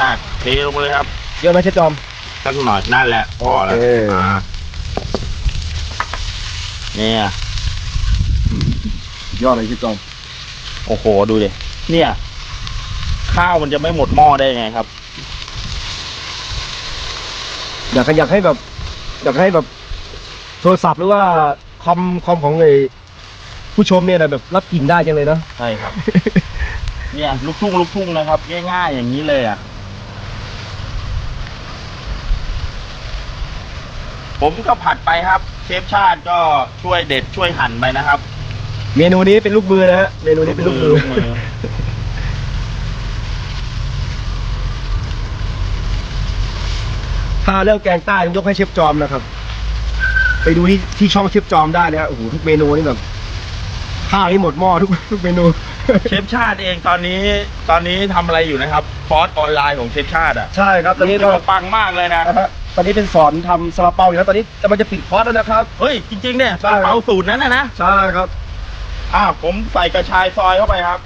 จากเทลงไปเลยครับเยอะไหมเชฟจอม สักหน่อยนั่นแหละพอแล้วโอเค อ่าเนี่ย ยอดเลยเชฟจอม โอ้โห ดูดิ เนี่ย ข้าวมันจะไม่หมดหม้อได้ยังไงครับ อยากให้อยากให้แบบ อยากให้แบบ โทรศัพท์หรือว่าคอมคอมของไอ้ผู้ชมเนี่ยนะแบบรับกลิ่นได้จังเลยเนาะใช่ครับ เนี่ย ลูกทุ่งลูกทุ่งนะครับ ง่ายๆอย่างนี้เลยอะ ผมก็ผัดไปครับ เชฟชาติก็ช่วยเด็ดช่วยหั่นไปนะครับ เมนูนี้เป็นลูกมือนะฮะเมนูนี้เป็นลูกมือลูกมือ ถ้าเรื่องแกงใต้ต้องยกให้เชฟจอมนะครับ ไปดูที่ที่ช่องเชฟจอมได้นะฮะโอ้โหทุกเมนูนี่แบบ ข้าวนี่หมดหม้อทุกทุกเมนู เชฟชาติเองตอนนี้ตอนนี้ทำอะไรอยู่นะครับคอร์สออนไลน์ของเชฟชาติอะใช่ครับตอนนี้ก็เราปังมากเลยนะ นะฮะตอนนี้เป็นสอนทำซาลาเปาอยู่แล้วตอนนี้กำลังจะปิดคอร์สแล้วนะครับ เฮ้ย จริงๆเนี่ยใช่ครับเอาสูตรนั้นนะนะใช่ครับ อ่าผมใส่กระชายซอยเข้าไปครับ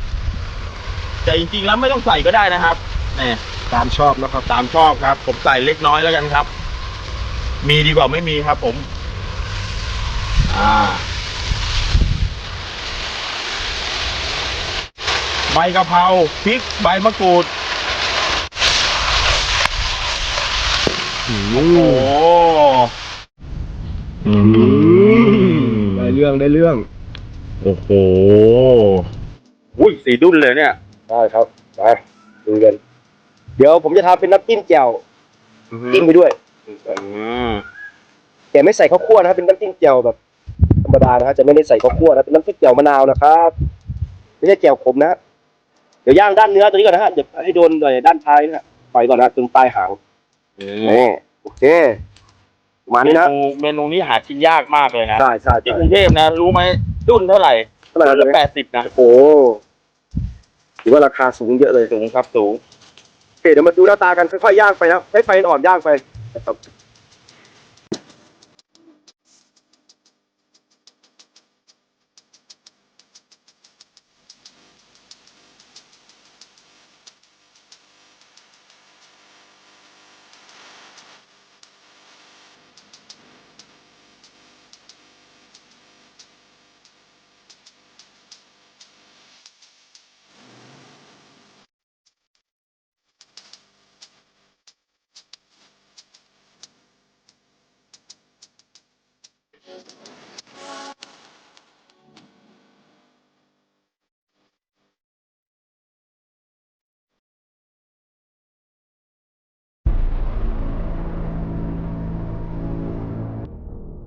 แต่จริงๆแล้วไม่ต้องใส่ก็ได้นะครับเนี่ยตามชอบนะครับ ตามชอบครับ ผมใส่เล็กน้อยแล้วกันครับ มีดีกว่าไม่มีครับ ผม อ่า ใบกะเพราพริกใบมะกรูดโอ้โหอืมได้เรื่องได้เรื่อง โอ้โหอุ้ยสีดุ้นเลยเนี่ย ได้ครับไปดูกัน เดี๋ยวผมจะทำเป็นน้ำจิ้มแจ่วจิ้มไปด้วยอืมแต่ไม่ใส่ข้าวคั่วนะครับเป็นน้ำจิ้มแจ่วแบบธรรมดานะฮะจะไม่ได้ใส่ข้าวคั่วนะเป็นน้ำจิ้มแจ่วมะนาวนะครับไม่ใช่แจ่วขมนะเดี๋ยวย่างด้านเนื้อตัวนี้ก่อนนะฮะเดี๋ยวให้โดนหน่อยด้านท้ายนะฮะปล่อยก่อนนะตรงปลายหางนี่โอเคประมาณเมนี้นะนูเมนูนี้หากินยากมากเลยนะใช่ใช่ที่ใช่กรุงเทพนะ รู้ไหมดุ้นเท่าไหร่เท่าไหร่ดุ้นครัละบแปดสิบนะ โอ้โหถือว่าราคาสูงเยอะเลย สูงครับสูง โอเคเดี๋ยวมาดูหน้าตากันค่อยๆย่างไปนะให้ไฟอ่อนย่างไป